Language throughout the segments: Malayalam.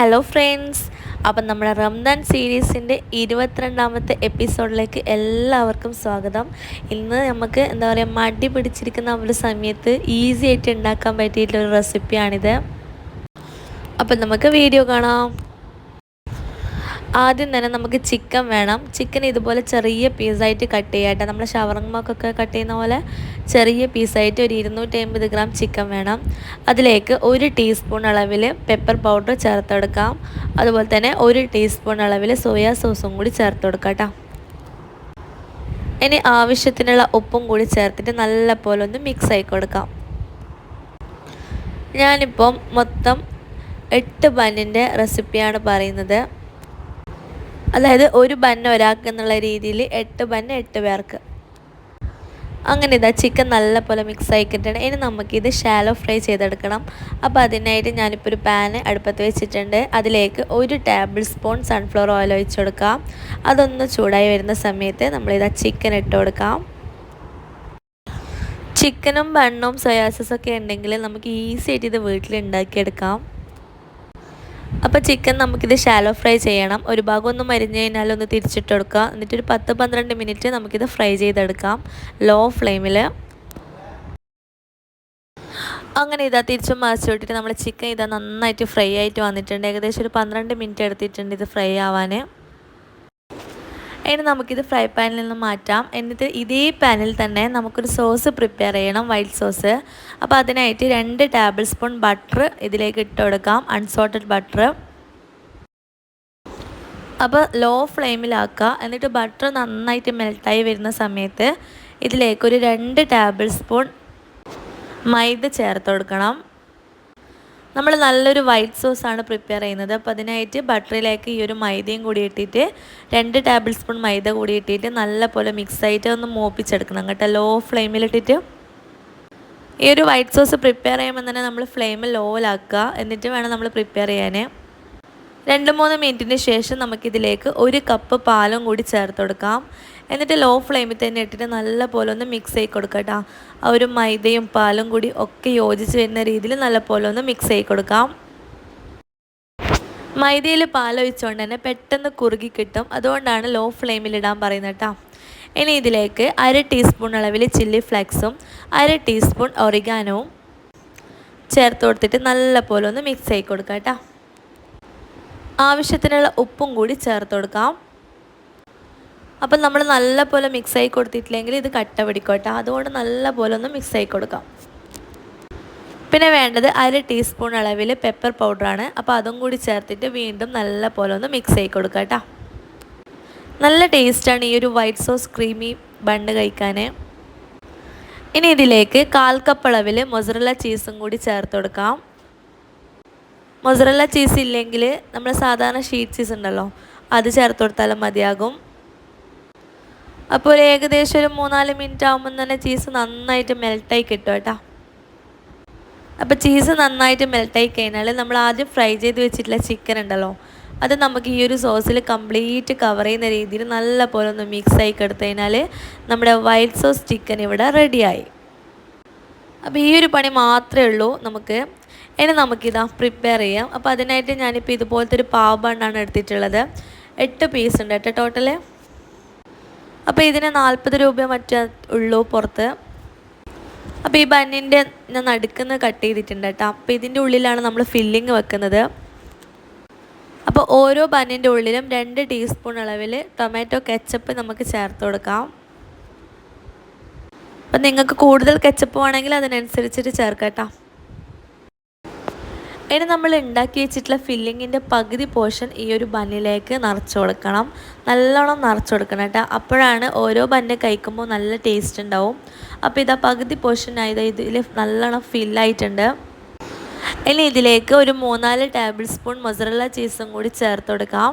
ഹലോ ഫ്രണ്ട്സ് അപ്പം നമ്മുടെ റംദാൻ സീരീസിന്റെ ഇരുപത്തിരണ്ടാമത്തെ എപ്പിസോഡിലേക്ക് എല്ലാവർക്കും സ്വാഗതം. ഇന്ന് നമുക്ക് എന്താ പറയുക മടി പിടിച്ചിരിക്കുന്ന ഒരു സമയത്ത് ഈസി ആയിട്ട് ഉണ്ടാക്കാൻ പറ്റിയിട്ടുള്ള ഒരു റെസിപ്പിയാണിത്. അപ്പം നമുക്ക് വീഡിയോ കാണാം. ആദ്യം തന്നെ നമുക്ക് ചിക്കൻ വേണം. ചിക്കൻ ഇതുപോലെ ചെറിയ പീസായിട്ട് കട്ട്. ചെയ്യാട്ടെ നമ്മൾ ഷവർമ്മക്കൊക്കെ കട്ട് ചെയ്യുന്ന പോലെ ചെറിയ പീസായിട്ട് ഒരു ഇരുന്നൂറ്റി അമ്പത് ഗ്രാം ചിക്കൻ വേണം. അതിലേക്ക് ഒരു ടീസ്പൂൺ അളവിൽ പെപ്പർ പൗഡർ ചേർത്തെടുക്കാം അതുപോലെ തന്നെ ഒരു ടീസ്പൂൺ അളവിൽ സോയാ സോസും കൂടി ചേർത്തെടുക്കാം ഇനി ആവശ്യത്തിനുള്ള ഉപ്പും കൂടി ചേർത്തിട്ട് നല്ല പോലെ ഒന്ന് മിക്സ് ആയി കൊടുക്കാം. ഞാനിപ്പം മൊത്തം എട്ട് ബന്നിന്റെ റെസിപ്പിയാണ് പറയുന്നത്. അതായത് ഒരു ബന്ന് ഒരാൾക്ക് എന്നുള്ള രീതിയിൽ എട്ട് ബന്ന് എട്ട് പേർക്ക്. അങ്ങനെ ഇതാ ചിക്കൻ നല്ല പോലെ മിക്സ് ആയിക്കിട്ടുണ്ട് ഇനി നമുക്കിത് ഷാലോ ഫ്രൈ ചെയ്തെടുക്കണം. അപ്പോൾ അതിനായിട്ട് ഞാനിപ്പോൾ ഒരു പാന് അടുപ്പത്ത് വെച്ചിട്ടുണ്ട്. അതിലേക്ക് ഒരു ടേബിൾ സ്പൂൺ സൺഫ്ലവർ ഓയിൽ ഒഴിച്ചു കൊടുക്കാം. അതൊന്ന് ചൂടായി വരുന്ന സമയത്ത് നമ്മളിതാ ചിക്കൻ ഇട്ട് കൊടുക്കാം. ചിക്കനും ബണ്ണും സോയാസസൊക്കെ ഉണ്ടെങ്കിൽ നമുക്ക് ഈസി ആയിട്ട് ഇത് വീട്ടിൽ ഉണ്ടാക്കിയെടുക്കാം. അപ്പോൾ ചിക്കൻ നമുക്കിത് ഷാലോ ഫ്രൈ ചെയ്യണം. ഒരു ഭാഗം ഒന്ന് മരിഞ്ഞ് കഴിഞ്ഞാൽ ഒന്ന് തിരിച്ചിട്ട് കൊടുക്കുക. എന്നിട്ട് ഒരു പത്ത് പന്ത്രണ്ട് മിനിറ്റ് നമുക്കിത് ഫ്രൈ ചെയ്തെടുക്കാം. ലോ. ഫ്ലെയിമിൽ അങ്ങനെ ഇതാ തിരിച്ചും മറിച്ച് വിട്ടിട്ട് നമ്മൾ ചിക്കൻ ഇതാ നന്നായിട്ട് ഫ്രൈ ആയിട്ട് വന്നിട്ടുണ്ട്. ഏകദേശം ഒരു പന്ത്രണ്ട് മിനിറ്റ് എടുത്തിട്ടുണ്ട് ഇത് ഫ്രൈ ആവാൻ ഇനി നമുക്കിത് ഫ്രൈ പാനിൽ നിന്ന് മാറ്റാം. എന്നിട്ട് ഇതേ പാനിൽ തന്നെ നമുക്കൊരു സോസ് പ്രിപ്പയർ ചെയ്യണം വൈറ്റ് സോസ് അപ്പോൾ അതിനായിട്ട് രണ്ട് ടേബിൾ സ്പൂൺ ബട്ടർ ഇതിലേക്ക് ഇട്ട് കൊടുക്കാം അൺസോൾട്ടഡ് ബട്ടർ അപ്പോൾ ലോ ഫ്ലെയിമിലാക്കുക എന്നിട്ട് ബട്ടർ നന്നായിട്ട് മെൽട്ടായി വരുന്ന സമയത്ത് ഇതിലേക്കൊരു രണ്ട് ടേബിൾ സ്പൂൺ മൈദ ചേർത്ത് കൊടുക്കണം. നമ്മൾ നല്ലൊരു വൈറ്റ് സോസ് ആണ് പ്രിപ്പയർ ചെയ്യുന്നത്. അപ്പോൾ അതിനായിട്ട് ബട്ടറിലേക്ക് ഈ ഒരു മൈദയും കൂടി ഇട്ടിട്ട് രണ്ട് ടേബിൾ സ്പൂൺ മൈദ കൂടി ഇട്ടിട്ട് നല്ല പോലെ മിക്സ് ആയിട്ട് ഒന്ന് മോപ്പിച്ചെടുക്കണം. കേട്ടോ ലോ ഫ്ലെയിമിലിട്ടിട്ട് ഈ ഒരു വൈറ്റ് സോസ് പ്രിപ്പയർ ചെയ്യുമ്പോൾ തന്നെ നമ്മൾ ഫ്ലെയിം ലോയിലാക്കുക എന്നിട്ട് വേണം നമ്മൾ പ്രിപ്പയർ ചെയ്യാൻ രണ്ട് മൂന്ന് മിനിറ്റിന് ശേഷം നമുക്കിതിലേക്ക് ഒരു കപ്പ് പാലും കൂടി ചേർത്ത് കൊടുക്കാം. എന്നിട്ട് ലോ ഫ്ലെയിമിൽ തന്നെ ഇട്ടിട്ട് നല്ല പോലെ ഒന്ന് മിക്സ് ആയി കൊടുക്കുക ആ ഒരു മൈദയും പാലും കൂടി ഒക്കെ യോജിച്ച് വരുന്ന രീതിയിൽ നല്ല പോലെ ഒന്ന് മിക്സ് ആയി കൊടുക്കാം. മൈദയിൽ പാലൊഴിച്ചുകൊണ്ട് തന്നെ പെട്ടെന്ന് കുറുകി കിട്ടും. അതുകൊണ്ടാണ് ലോ ഫ്ലെയിമിൽ ഇടാൻ പറയുന്നത് കേട്ടോ ഇനി ഇതിലേക്ക് അര ടീസ്പൂൺ അളവിൽ ചില്ലി ഫ്ലെക്സും അര ടീസ്പൂൺ ഒറിഗാനവും ചേർത്ത് കൊടുത്തിട്ട് നല്ല പോലെ ഒന്ന് മിക്സ് ആയി കൊടുക്കാം കേട്ടോ ആവശ്യത്തിനുള്ള ഉപ്പും കൂടി ചേർത്ത് കൊടുക്കാം. അപ്പം നമ്മൾ നല്ലപോലെ മിക്സ് ആയി കൊടുത്തിട്ടില്ലെങ്കിൽ ഇത് കട്ട പിടിക്കോട്ടെ. അതുകൊണ്ട് നല്ലപോലെ ഒന്ന് മിക്സ് ആയി കൊടുക്കാം. പിന്നെ വേണ്ടത് അര ടീസ്പൂൺ അളവിൽ പെപ്പർ പൗഡറാണ് അപ്പോൾ അതും കൂടി ചേർത്തിട്ട് വീണ്ടും നല്ലപോലെ ഒന്ന് മിക്സ് ആയി കൊടുക്കാം കേട്ടോ. നല്ല ടേസ്റ്റാണ് ഈ ഒരു വൈറ്റ് സോസ് ക്രീമി ബണ്ണ് കഴിക്കാൻ. ഇനി ഇതിലേക്ക് കാൽ കപ്പ് അളവിൽ മൊസറല ചീസും കൂടി ചേർത്ത് കൊടുക്കാം. മൊസറല്ല ചീസ് ഇല്ലെങ്കിൽ നമ്മൾ സാധാരണ ഷീറ്റ് ചീസ് ഉണ്ടല്ലോ അത് ചേർത്ത് കൊടുത്താലും മതിയാകും. അപ്പോൾ ഏകദേശം ഒരു മൂന്നാൽ മിനിറ്റ് ആകുമ്പോൾ തന്നെ ചീസ് നന്നായിട്ട് മെൽട്ടായി കിട്ടും കേട്ടോ. അപ്പോൾ ചീസ് നന്നായിട്ട് മെൽട്ടായി കഴിഞ്ഞാൽ നമ്മൾ ആദ്യം ഫ്രൈ ചെയ്ത് വെച്ചിട്ടുള്ള ചിക്കൻ ഉണ്ടല്ലോ അത് നമുക്ക് ഈ ഒരു സോസിൽ കംപ്ലീറ്റ് കവർ ചെയ്യുന്ന രീതിയിൽ നല്ല പോലെ ഒന്ന് മിക്സ് ആയി കൊടുത്തു കഴിഞ്ഞാൽ നമ്മുടെ വൈറ്റ് സോസ് ചിക്കൻ ഇവിടെ റെഡിയായി അപ്പോൾ ഈ ഒരു പണി മാത്രമേ ഉള്ളൂ നമുക്ക് ഇനി നമുക്കിതാ പ്രിപ്പയർ ചെയ്യാം. അപ്പോൾ അതിനായിട്ട് ഞാനിപ്പോൾ ഇതുപോലത്തെ ഒരു പാവ് ബണ്ണാണ് എടുത്തിട്ടുള്ളത്. എട്ട് പീസ് ഉണ്ട് കേട്ടോ ടോട്ടൽ അപ്പോൾ ഇതിന് നാൽപ്പത് രൂപ മറ്റേ ഉള്ളൂ പുറത്ത്. അപ്പോൾ ഈ ബണ്ണിന്റെ ഞാൻ നടുക്കുന്ന കട്ട് ചെയ്തിട്ടുണ്ട് കേട്ടോ. അപ്പോൾ ഇതിന്റെ ഉള്ളിലാണ് നമ്മൾ ഫില്ലിങ് വെക്കുന്നത്. അപ്പോൾ ഓരോ ബണ്ണിന്റെ ഉള്ളിലും രണ്ട് ടീസ്പൂൺ അളവിൽ ടൊമാറ്റോ കെച്ചപ്പ് നമുക്ക് ചേർത്ത് കൊടുക്കാം. അപ്പം നിങ്ങൾക്ക് കൂടുതൽ കെച്ചപ്പ് വേണമെങ്കിൽ അതിനനുസരിച്ചിട്ട് ചേർക്കാം കേട്ടോ. ഇനി നമ്മൾ ഉണ്ടാക്കി വെച്ചിട്ടുള്ള ഫില്ലിങ്ങിന്റെ പകുതി പോർഷൻ ഈ ഒരു ബണ്ണിലേക്ക് നിറച്ച് കൊടുക്കണം. നല്ലോണം നിറച്ച് കൊടുക്കണം കേട്ടോ. അപ്പോഴാണ് ഓരോ ബണ്ണ് കഴിക്കുമ്പോൾ നല്ല ടേസ്റ്റ് ഉണ്ടാവും. അപ്പോൾ ഇതാ പകുതി പോർഷൻ ആയത് ഇതിൽ നല്ലോണം ഫില്ലായിട്ടുണ്ട് ഇനി ഇതിലേക്ക് ഒരു മൂന്നാൽ ടേബിൾ സ്പൂൺ മൊസറല്ല ചീസും കൂടി ചേർത്ത് കൊടുക്കാം.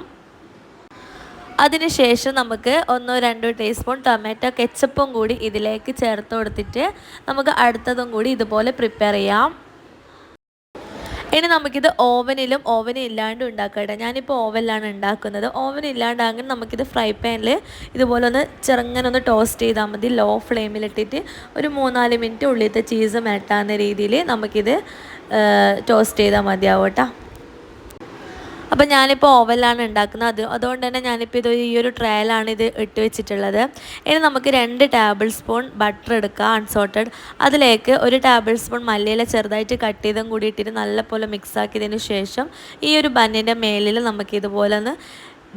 അതിനുശേഷം നമുക്ക് ഒന്നോ രണ്ടോ ടീസ്പൂൺ ടൊമാറ്റോ കെച്ചപ്പും കൂടി ഇതിലേക്ക് ചേർത്ത് കൊടുത്തിട്ട് നമുക്ക് അടുത്തതും കൂടി ഇതുപോലെ പ്രിപ്പയർ ചെയ്യാം. ഇനി നമുക്കിത് ഓവനിലും ഓവൻ ഇല്ലാണ്ടും ഉണ്ടാക്കട്ടെ. ഞാനിപ്പോൾ ഓവനിലാണ് ഉണ്ടാക്കുന്നത്. ഓവൻ ഇല്ലാണ്ടാകും നമുക്കിത് ഫ്രൈ പാനിൽ ഇതുപോലെ ഒന്ന് ചെറുങ്ങനെ ഒന്ന് ടോസ്റ്റ് ചെയ്താൽ മതി. ലോ ഫ്ലെയിമിലിട്ടിട്ട് ഒരു മൂന്നാൽ മിനിറ്റ് ഉള്ളിലത്തെ ചീസ് മെട്ടാവുന്ന രീതിയിൽ നമുക്കിത് ടോസ്റ്റ് ചെയ്താൽ മതിയാവും കേട്ടോ അപ്പോൾ ഞാനിപ്പോൾ ഓവനിലാണ് ഉണ്ടാക്കുന്നത്. അത് അതുകൊണ്ട് തന്നെ ഞാനിപ്പോൾ ഇത് ഈ ഒരു ട്രയലാണ് ഇത് ഇട്ട് വെച്ചിട്ടുള്ളത്. ഇനി നമുക്ക് രണ്ട് ടേബിൾ സ്പൂൺ ബട്ടർ എടുക്കാം അൺസോൾട്ടഡ് അതിലേക്ക് ഒരു ടേബിൾ സ്പൂൺ മല്ലിയില ചെറുതായിട്ട് കട്ട് ചെയ്തും കൂടി ഇട്ടിട്ട് നല്ലപോലെ മിക്സ് ആക്കിയതിന് ശേഷം ഈ ഒരു ബന്നിന്റെ മേലിൽ നമുക്ക് ഇതുപോലെ ഒന്ന്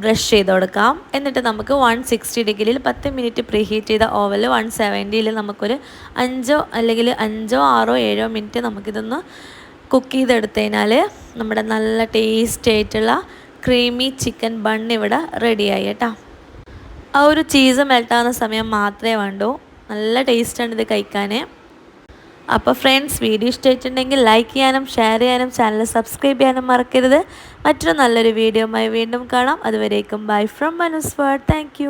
ബ്രഷ് ചെയ്ത് കൊടുക്കാം. എന്നിട്ട് നമുക്ക് വൺ സിക്സ്റ്റി ഡിഗ്രിയിൽ പത്ത് മിനിറ്റ് പ്രീ ഹീറ്റ് ചെയ്ത ഓവൽ വൺ സെവന്റിയിൽ നമുക്കൊരു അഞ്ചോ അല്ലെങ്കിൽ അഞ്ചോ ആറോ ഏഴോ മിനിറ്റ് നമുക്കിതൊന്ന് കുക്ക് ചെയ്തെടുത്തതിനാൽ നമ്മുടെ നല്ല ടേസ്റ്റ് ആയിട്ടുള്ള ക്രീമി ചിക്കൻ ബൺ ഇവിടെ റെഡിയായി കേട്ടോ. ആ ഒരു ചീസ് മെൽട്ടാകുന്ന സമയം മാത്രമേ വേണ്ടൂ. നല്ല ടേസ്റ്റാണ് ഇത് കഴിക്കാൻ. അപ്പോൾ ഫ്രണ്ട്സ് വീഡിയോ ഇഷ്ടമായിട്ടുണ്ടെങ്കിൽ ലൈക്ക് ചെയ്യാനും ഷെയർ ചെയ്യാനും ചാനൽ സബ്സ്ക്രൈബ് ചെയ്യാനും മറക്കരുത്. മറ്റൊരു നല്ലൊരു വീഡിയോയുമായി വീണ്ടും കാണാം. അതുവരേക്കും ബൈ ഫ്രം മനുസ്വേർഡ് താങ്ക്